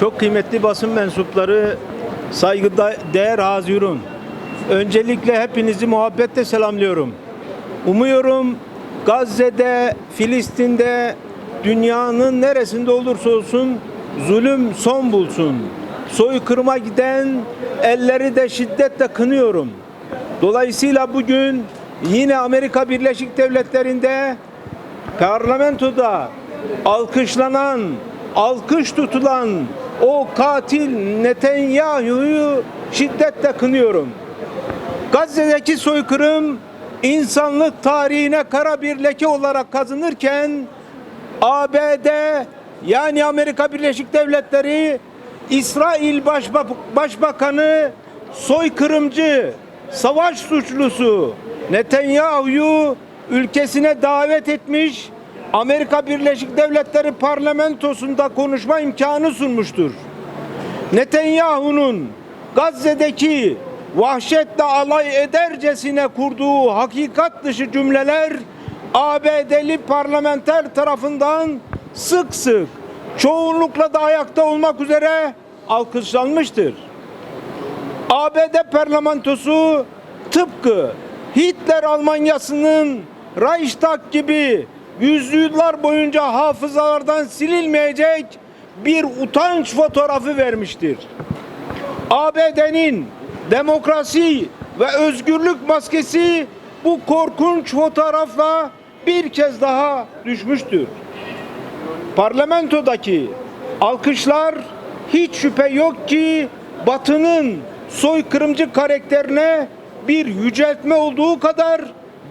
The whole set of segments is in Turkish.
Çok kıymetli basın mensupları, saygıda değer hazirun. Öncelikle hepinizi muhabbetle selamlıyorum. Umuyorum Gazze'de, Filistin'de, dünyanın neresinde olursa olsun zulüm son bulsun. Soykırıma giden elleri de şiddetle kınıyorum. Dolayısıyla bugün yine Amerika Birleşik Devletleri'nde parlamentoda alkışlanan, alkış tutulan o katil Netanyahu'yu şiddetle kınıyorum. Gazze'deki soykırım insanlık tarihine kara bir leke olarak kazınırken ABD yani Amerika Birleşik Devletleri İsrail Başba- Başbakanı soykırımcı, savaş suçlusu Netanyahu'yu ülkesine davet etmiş, Amerika Birleşik Devletleri parlamentosunda konuşma imkanı sunmuştur. Netanyahu'nun Gazze'deki vahşetle alay edercesine kurduğu hakikat dışı cümleler ABD'li parlamenter tarafından sık sık çoğunlukla da ayakta olmak üzere alkışlanmıştır. ABD parlamentosu tıpkı Hitler Almanyası'nın Reichstag gibi yüzyıllar boyunca hafızalardan silinmeyecek bir utanç fotoğrafı vermiştir. ABD'nin demokrasi ve özgürlük maskesi bu korkunç fotoğrafla bir kez daha düşmüştür. Parlamentodaki alkışlar hiç şüphe yok ki Batı'nın soykırımcı karakterine bir yüceltme olduğu kadar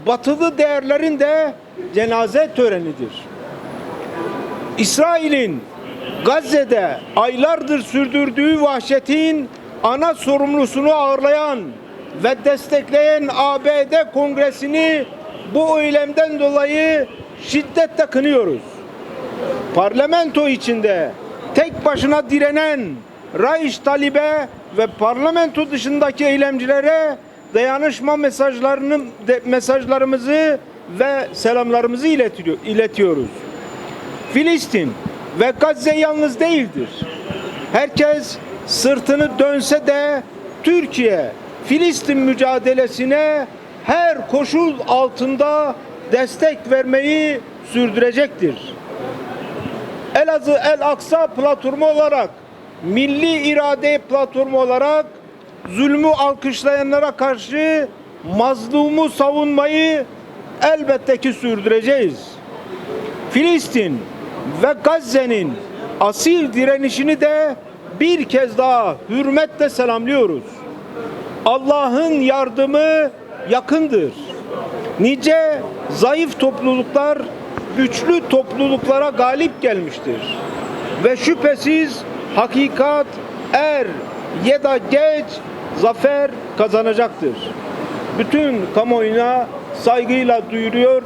batılı değerlerin de cenaze törenidir. İsrail'in Gazze'de aylardır sürdürdüğü vahşetin ana sorumlusunu ağırlayan ve destekleyen ABD Kongresi'ni bu eylemden dolayı şiddetle kınıyoruz. Parlamento içinde tek başına direnen Raiş Talib'e ve parlamento dışındaki eylemcilere dayanışma mesajlarını de- mesajlarımızı ve selamlarımızı iletiyor, iletiyoruz. Filistin ve Gazze yalnız değildir. Herkes sırtını dönse de Türkiye Filistin mücadelesine her koşul altında destek vermeyi sürdürecektir. Elazığ El Aksa platformu olarak, milli irade platformu olarak zulmü alkışlayanlara karşı mazlumu savunmayı elbette ki sürdüreceğiz. Filistin ve Gazze'nin asil direnişini de bir kez daha hürmetle selamlıyoruz. Allah'ın yardımı yakındır. Nice zayıf topluluklar güçlü topluluklara galip gelmiştir. Ve şüphesiz hakikat er ya da geç zafer kazanacaktır. Bütün kamuoyuna saygıyla duyuruyor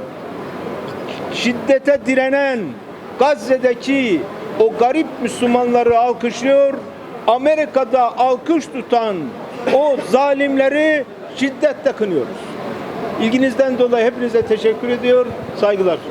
şiddete direnen Gazze'deki o garip Müslümanları alkışlıyor. Amerika'da alkış tutan o zalimleri şiddetle kınıyoruz. İlginizden dolayı hepinize teşekkür ediyor. Saygılar sunuyorum.